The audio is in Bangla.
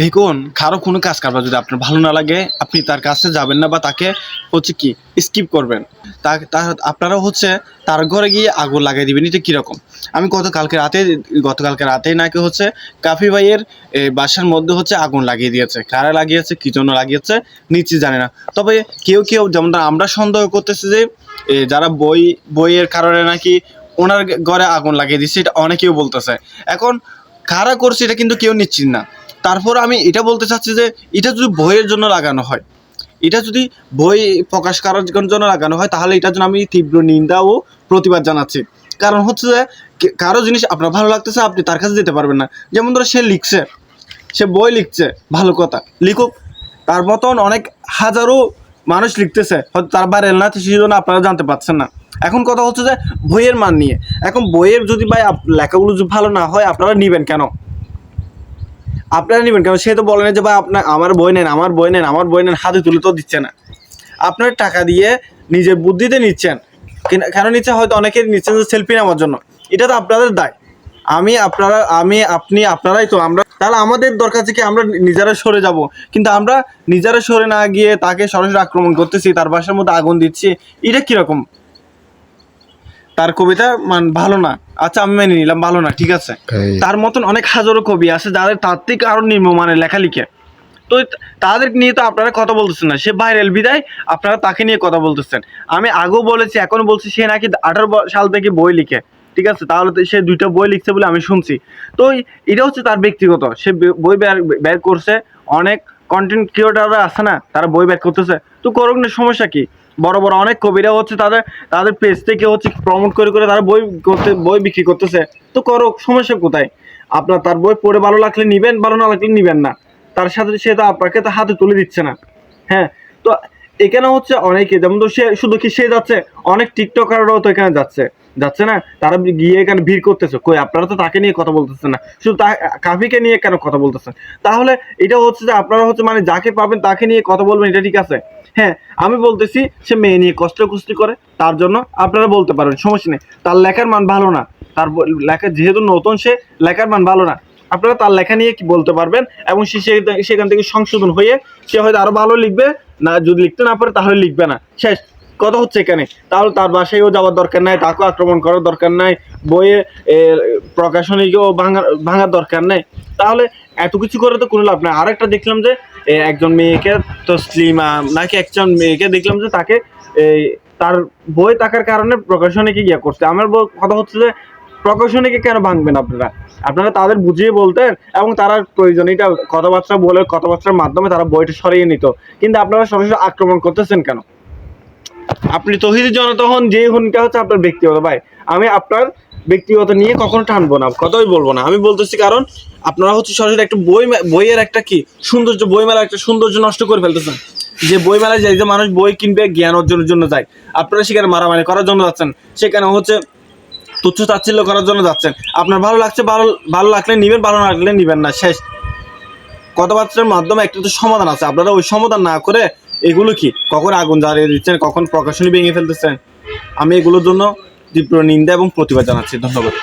দেখুন, কারও কোনো কাজ কারবার যদি আপনার ভালো না লাগে, আপনি তার কাছে যাবেন না বা তাকে হচ্ছে কি স্কিপ করবেন। তা আপনারা হচ্ছে তার ঘরে গিয়ে আগুন লাগিয়ে দিবেন, এটা কীরকম? আমি গতকালকে রাতে গতকালকে রাতেই নাকি হচ্ছে কাফি ভাইয়ের বাসার মধ্যে হচ্ছে আগুন লাগিয়ে দিয়েছে। কারা লাগিয়েছে, কী জন্য লাগিয়েছে নিশ্চিত জানে না। তবে কেউ কেউ যেমন আমরা সন্দেহ করতেছি যে যারা বই, বইয়ের কারণে নাকি ওনার ঘরে আগুন লাগিয়ে দিচ্ছে এটা অনেকেও বলতেছে। এখন কারা করছে, এটা কিন্তু কেউ নিশ্চিত না। তারপর আমি এটা বলতে চাচ্ছি যে এটা যদি বইয়ের জন্য লাগানো হয়, এটা যদি বই প্রকাশ করার জন্য লাগানো হয়, তাহলে এটার জন্য আমি তীব্র নিন্দা ও প্রতিবাদ জানাচ্ছি। কারণ হচ্ছে যে কারও জিনিস আপনার ভালো লাগতেছে, আপনি তার কাছে যেতে পারবেন না। যেমন ধরো সে লিখছে, সে বই লিখছে, ভালো কথা, লিখুক। তার মতন অনেক হাজারো মানুষ লিখতেছে, হয়তো তার বাইরে না সেই জন্য আপনারা জানতে পারছেন না। এখন কথা হচ্ছে যে, বইয়ের মান নিয়ে। এখন বইয়ের যদি ভাই লেখাগুলো যদি ভালো না হয়, আপনারা নিবেন কেন? আপনারা নেবেন, কারণ সে তো বলে না যে, ভাই, আপনার, আমার বই নেন, আমার বই নেন, আমার বই নেন, হাতে তুলে তো দিচ্ছে না। আপনার টাকা দিয়ে নিজের বুদ্ধিতে নিচ্ছেন, কেন- নিচ্ছে? হয়তো অনেকে নিচ্ছেন যে, সেলফি নেওয়ার জন্য। এটা তো আপনাদের দায়। আমি আপনারা, আমি, আপনি, আপনারাই তো, আমরা, তাহলে আমাদের দরকার থেকে আমরা নিজেরা সরে যাব? কিন্তু আমরা নিজেরা সরে না গিয়ে তাকে সরাসরি আক্রমণ করতেছি, তার বাসার মধ্যে আগুন দিচ্ছি, এটা কীরকম? তার কবিতা মান ভালো না। আচ্ছা আমি মেনে নিলাম ভালো না ঠিক আছে। তার মতন অনেক হাজারো কবি আছে যাদের তার থেকে আরও নিম্নমানের লেখা লিখে। তো তাদের নিয়ে তো আপনারা কথা বলতেছেন না। সে ভাইরাল বিদায় আপনারা তাকে নিয়ে কথা বলতেছেন। আমি আগেও বলেছি এখন বলছি সে নাকি আঠারো সাল থেকে বই লিখে ঠিক আছে? তাহলে তো সে দুইটা বই লিখছে বলে আমি শুনছি। তো এটা হচ্ছে তার ব্যক্তিগত। সে বই বের বের করছে অনেক কন্টেন্ট ক্রিয়েটাররা আছে না তারা বই বের করতেছে। তো করুক না সমস্যা কি? বড় বড় অনেক কবিরা হচ্ছে তাদের তাদের পেজ থেকে হচ্ছে প্রমোট করে করে তারা বই করতে, বই বিক্রি করতেছে। তো করো, সমস্যা কোথায়? আপনার তার বই পড়ে ভালো লাগলে নিবেন, ভালো না লাগলে নিবেন না। তার সাথে সে তো আপনাকে তো হাতে তুলে দিচ্ছে না। হ্যাঁ তো এখানে হচ্ছে অনেকে, যেমন তো সে শুধু কি সে যাচ্ছে, অনেক টিকটকাররাও তো এখানে যাচ্ছে। যাচ্ছে না? তারা গিয়ে এখানে ভিড় করতেছে। কই, আপনারা তো তাকে নিয়ে কথা বলতেছেন না। শুধু কাফিকে নিয়ে কেন কথা বলতেছেন? তাহলে এটা হচ্ছে যে আপনারা হচ্ছে মানে যাকে পাবেন তাকে নিয়ে কথা বলবেন, এটা ঠিক আছে। হ্যাঁ আমি বলতেছি, সে মেয়ে নিয়ে কষ্ট কুস্তি করে, তার জন্য আপনারা বলতে পারেন, সমস্যা নেই। তার লেখার মান ভালো না। তার লেখা যেহেতু নতুন সে, লেখার মান ভালো না। আপনারা তার লেখা নিয়ে কি বলতে পারবেন? এবং সে- সেখান থেকে সংশোধন হয়ে সে হয়তো আরও ভালো লিখবে না, যদি লিখতে না পারে তাহলে লিখবে না। শেষ। কথা হচ্ছে এখানে। তাহলে তার বাসায়ও যাওয়ার দরকার নাই, তাকেও আক্রমণ করার দরকার নাই, বইয়ে প্রকাশনীকেও ভাঙার ভাঙার দরকার নাই। তাহলে এত কিছু করে তো কোনো লাভ নাই। আরেকটা দেখলাম যে একজন মেয়েকে তসলিমা নাকি একজন মেয়েকে দেখলাম যে তাকে তার বই থাকার কারণে প্রকাশনীকে ইয়ে করছে। আমার কথা হচ্ছে যে প্রকাশনীকে কেন ভাঙবেন আপনারা? আপনারা তাদের বুঝিয়ে বলতেন এবং তারা প্রয়োজন এটা কথাবার্তা বলে কথাবার্তার মাধ্যমে তারা বইটা সরিয়ে নিত। কিন্তু আপনারা সরাসরি আক্রমণ করতেছেন কেন? আপনি তহিদি জনতা হন যে হন, এটা হচ্ছে আপনার ব্যক্তিগত। ভাই, আমি আপনার ব্যক্তিগত নিয়ে কখনো টানবো না কথাই বলব না। আমি বলতেছি কারণ আপনারা হচ্ছে সরাসরি একটা বই বইয়ের একটা কি সৌন্দর্য, বইমেলার একটা সৌন্দর্য নষ্ট করে ফেলতেছেন। যে বইমেলায় যায় যে মানুষ বই কিনবে জ্ঞান অর্জনের জন্য যায়। আপনারা সেখানে মারামারি করার জন্য যাচ্ছেন। সেখানে হচ্ছে তুচ্ছ তাচ্ছিল্য করার জন্য যাচ্ছেন। আপনার ভালো লাগছে, ভালো ভালো লাগলে নিবেন, ভালো না লাগলে নিবেন না, শেষ। কথাবার্তার মাধ্যমে একটা তো সমাধান আছে। আপনারা ওই সমাধান না করে এগুলো কি? কখন আগুন জ্বালিয়ে দিচ্ছেন, কখন প্রকাশনী ভেঙে ফেলতেছেন? আমি এগুলোর জন্য তীব্র নিন্দা এবং প্রতিবাদ জানাচ্ছি। ধন্যবাদ।